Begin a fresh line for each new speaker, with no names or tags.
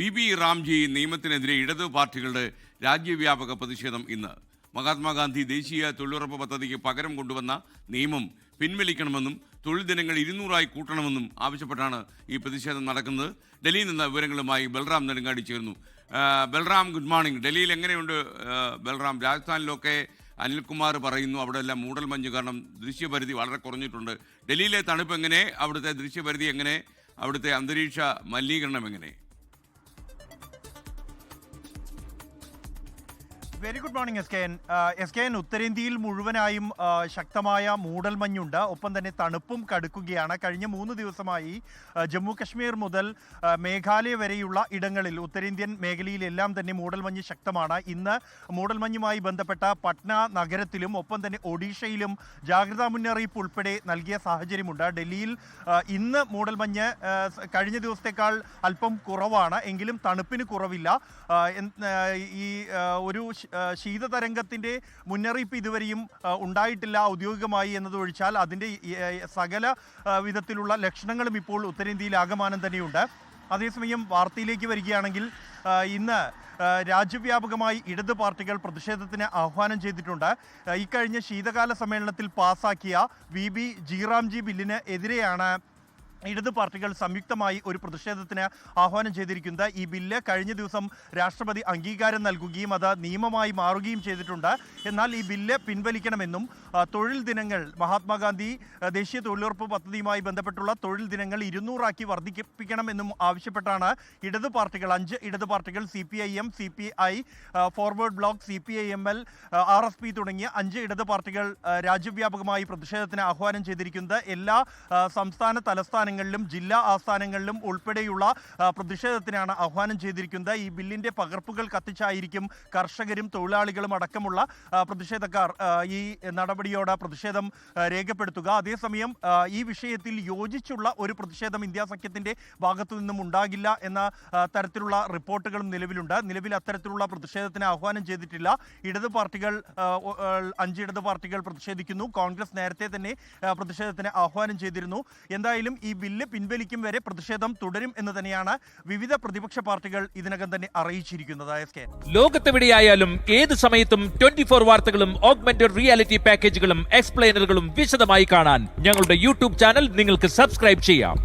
P B Ramji നിയമത്തിനെതിരെ ഇടതു പാർട്ടികളുടെ രാജ്യവ്യാപക പ്രതിഷേധം ഇന്ന്. മഹാത്മാഗാന്ധി ദേശീയ തൊഴിലുറപ്പ് പദ്ധതിക്ക് പകരം കൊണ്ടുവന്ന നിയമം പിൻവലിക്കണമെന്നും തൊഴിൽ ദിനങ്ങൾ ഇരുന്നൂറായി കൂട്ടണമെന്നും ആവശ്യപ്പെട്ടാണ് ഈ പ്രതിഷേധം നടക്കുന്നത്. ഡൽഹിയിൽ നിന്ന് വിവരങ്ങളുമായി ബൽറാം നെടുങ്ങാടി ചേർന്നു ബൽറാം ഗുഡ് മോർണിംഗ് ഡൽഹിയിൽ എങ്ങനെയുണ്ട്? ബൽറാം രാജസ്ഥാനിലൊക്കെ അനിൽകുമാർ പറയുന്നു അവിടെ എല്ലാം മൂടൽമഞ്ഞ് കാരണം ദൃശ്യപരിധി വളരെ കുറഞ്ഞിട്ടുണ്ട്. ഡൽഹിയിലെ തണുപ്പ് എങ്ങനെ? അവിടുത്തെ ദൃശ്യപരിധി എങ്ങനെ? അവിടുത്തെ അന്തരീക്ഷ മലിനീകരണം എങ്ങനെ?
Very good morning S K N S K N ഉത്തരേന്ത്യയിൽ മുഴുവനായും ശക്തമായ ശക്തമായ മൂടൽമഞ്ഞുണ്ട് ഒപ്പം തന്നെ തണുപ്പും കടുക്കുകയാണ്. കഴിഞ്ഞ മൂന്ന് ദിവസമായി ജമ്മു കശ്മീർ മുതൽ മേഘാലയ വരെയുള്ള ഇടങ്ങളിൽ ഉത്തരേന്ത്യൻ മേഖലയിലെല്ലാം തന്നെ മൂടൽമഞ്ഞ് ശക്തമാണ്. ഇന്ന് മൂടൽമഞ്ഞുമായി ബന്ധപ്പെട്ട പട്ന നഗരത്തിലും ഒപ്പം തന്നെ ഒഡീഷയിലും ജാഗ്രതാ മുന്നറിയിപ്പ് ഉൾപ്പെടെ നൽകിയ സാഹചര്യമുണ്ട്. ഡൽഹിയിൽ ഇന്ന് മൂടൽമഞ്ഞ് കഴിഞ്ഞ ദിവസത്തേക്കാൾ അല്പം കുറവാണ്. എങ്കിലും തണുപ്പിന് കുറവില്ല. ഈ ഒരു ശീതതരംഗത്തിന്റെ മുന്നറിയിപ്പ് ഇതുവരെയും ഉണ്ടായിട്ടില്ല ഔദ്യോഗികമായി എന്നതൊഴിച്ചാൽ അതിന്റെ സകല വിധത്തിലുള്ള ലക്ഷണങ്ങളും ഇപ്പോൾ ഉത്തരേന്ത്യയിൽ ആകമാനം തന്നെയുണ്ട്. അതേസമയം വാർത്തയിലേക്ക് വരികയാണെങ്കിൽ ഇന്ന് രാജ്യവ്യാപകമായി ഇടത് പാർട്ടികൾ പ്രതിഷേധത്തിന് ആഹ്വാനം ചെയ്തിട്ടുണ്ട്. ഇക്കഴിഞ്ഞ ശീതകാല സമ്മേളനത്തിൽ പാസാക്കിയ വി ബി ജീറാംജി ബില്ലിന് എതിരെയാണ് ഇടത് പാർട്ടികൾ സംയുക്തമായി ഒരു പ്രതിഷേധത്തിന് ആഹ്വാനം ചെയ്തിരിക്കുന്നത്. ഈ ബില്ല് കഴിഞ്ഞ ദിവസം രാഷ്ട്രപതി അംഗീകാരം നൽകുകയും അത് നിയമമായി മാറുകയും ചെയ്തിട്ടുണ്ട്. എന്നാൽ ഈ ബില്ല് പിൻവലിക്കണമെന്നും തൊഴിൽ ദിനങ്ങൾ മഹാത്മാഗാന്ധി ദേശീയ തൊഴിലുറപ്പ് പദ്ധതിയുമായി ബന്ധപ്പെട്ടുള്ള തൊഴിൽ ദിനങ്ങൾ ഇരുന്നൂറാക്കി വർദ്ധിപ്പിക്കണമെന്നും ആവശ്യപ്പെട്ടാണ് ഇടത് പാർട്ടികൾ അഞ്ച് ഇടത് പാർട്ടികൾ C P I M C P I forward block C P I M L R S P തുടങ്ങിയ അഞ്ച് ഇടത് പാർട്ടികൾ രാജ്യവ്യാപകമായി പ്രതിഷേധത്തിന് ആഹ്വാനം ചെയ്തിരിക്കുന്നത്. എല്ലാ സംസ്ഥാന സംസ്ഥാന തലസ്ഥാനങ്ങളിലും ജില്ലാ ആസ്ഥാനങ്ങളിലും ഉൾപ്പെടെയുള്ള പ്രതിഷേധത്തിനാണ് ആഹ്വാനം ചെയ്തിരിക്കുന്നത്. ഈ ബില്ലിന്റെ പകർപ്പുകൾ കത്തിച്ചായിരിക്കും കർഷകരും തൊഴിലാളികളും അടക്കമുള്ള പ്രതിഷേധക്കാർ ഈ നടപടിയോട് പ്രതിഷേധം രേഖപ്പെടുത്തുക. അതേസമയം ഈ വിഷയത്തിൽ യോജിച്ചുള്ള ഒരു പ്രതിഷേധം ഇന്ത്യ സഖ്യത്തിന്റെ ഭാഗത്തു നിന്നും ഉണ്ടാകില്ല എന്ന തരത്തിലുള്ള റിപ്പോർട്ടുകളും നിലവിലുണ്ട്. നിലവിൽ അത്തരത്തിലുള്ള പ്രതിഷേധത്തിന് ആഹ്വാനം ചെയ്തിട്ടില്ല. ഇടത് പാർട്ടികൾ അഞ്ച് ഇടത് പാർട്ടികൾ പ്രതിഷേധിക്കുന്നു. കോൺഗ്രസ് നേരത്തെ തന്നെ പ്രതിഷേധത്തിന് ആഹ്വാനം ചെയ്തിരുന്നു. എന്തായാലും ഈ ബില്ല് പിൻവലിക്കും വരെ പ്രതിഷേധം തുടരും എന്ന് തന്നെയാണ് വിവിധ പ്രതിപക്ഷ പാർട്ടികൾ ഇതിനകം തന്നെ അറിയിച്ചിരിക്കുന്നത്
ലോകത്തെവിടെയായാലും ഏത് സമയത്തും ട്വന്റി ഫോർ വാർത്തകളും ഓഗ്മെന്റഡ് റിയാലിറ്റി പാക്കേജുകളും എക്സ്പ്ലെയിനറുകളും വിശദമായി കാണാൻ ഞങ്ങളുടെ യൂട്യൂബ് ചാനൽ നിങ്ങൾക്ക് സബ്സ്ക്രൈബ് ചെയ്യാം.